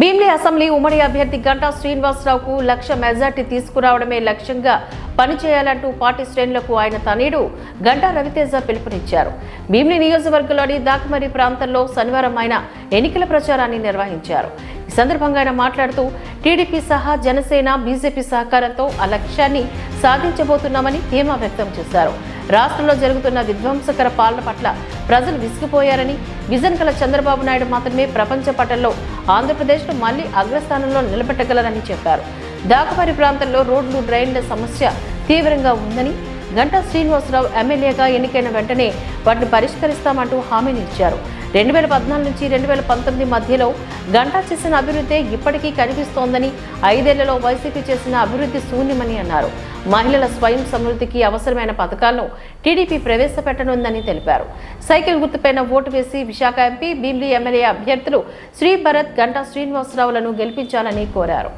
Bhimli assembly ఉమ్మడి అభ్యర్థి గంటా శ్రీనివాసరావుకు లక్ష majority తీసుకురావడమే లక్ష్యంగా పనిచేయాలంటూ పార్టీ శ్రేణులకు ఆయన తనయుడు గంటా రవితేజ పిలుపునిచ్చారు. భీమ్లీ నియోజకవర్గంలోని దాకమరి ప్రాంతంలో శనివారం ఆయన ఎన్నికల ప్రచారాన్ని నిర్వహించారు. ఈ సందర్భంగా ఆయన మాట్లాడుతూ టీడీపీ సహా జనసేన బీజేపీ సహకారంతో ఆ లక్ష్యాన్ని సాధించబోతున్నామని ధీమా వ్యక్తం చేశారు. రాష్ట్రంలో జరుగుతున్న విధ్వంసకర పాలన పట్ల ప్రజలు విసిగిపోయారని విజన్ కల చంద్రబాబు నాయుడు మాత్రమే ప్రపంచ పటంలో ఆంధ్రప్రదేశ్ను మళ్ళీ అగ్రస్థానంలో నిలబెట్టగలరని చెప్పారు. దాకపారి ప్రాంతంలో రోడ్లు డ్రైన్ల సమస్య తీవ్రంగా ఉందని గంటా శ్రీనివాసరావు ఎమ్మెల్యేగా ఎన్నికైన వెంటనే వాటిని పరిష్కరిస్తామంటూ హామీని ఇచ్చారు. రెండు వేల పద్నాలుగు నుంచి రెండు వేల పంతొమ్మిది మధ్యలో గంటా చేసిన అభివృద్ధి ఇప్పటికీ కనిపిస్తోందని ఐదేళ్ళలో వైసీపీ చేసిన అభివృద్ధి శూన్యమని అన్నారు. మహిళల స్వయం సమృద్ధికి అవసరమైన పథకాలను టీడీపీ ప్రవేశపెట్టనుందని తెలిపారు. సైకిల్ గుర్తుపైన ఓటు వేసి విశాఖ ఎంపీ భీమ్లీ ఎమ్మెల్యే అభ్యర్థులు శ్రీ భరత్ గంటా శ్రీనివాసరావులను గెలిపించాలని కోరారు.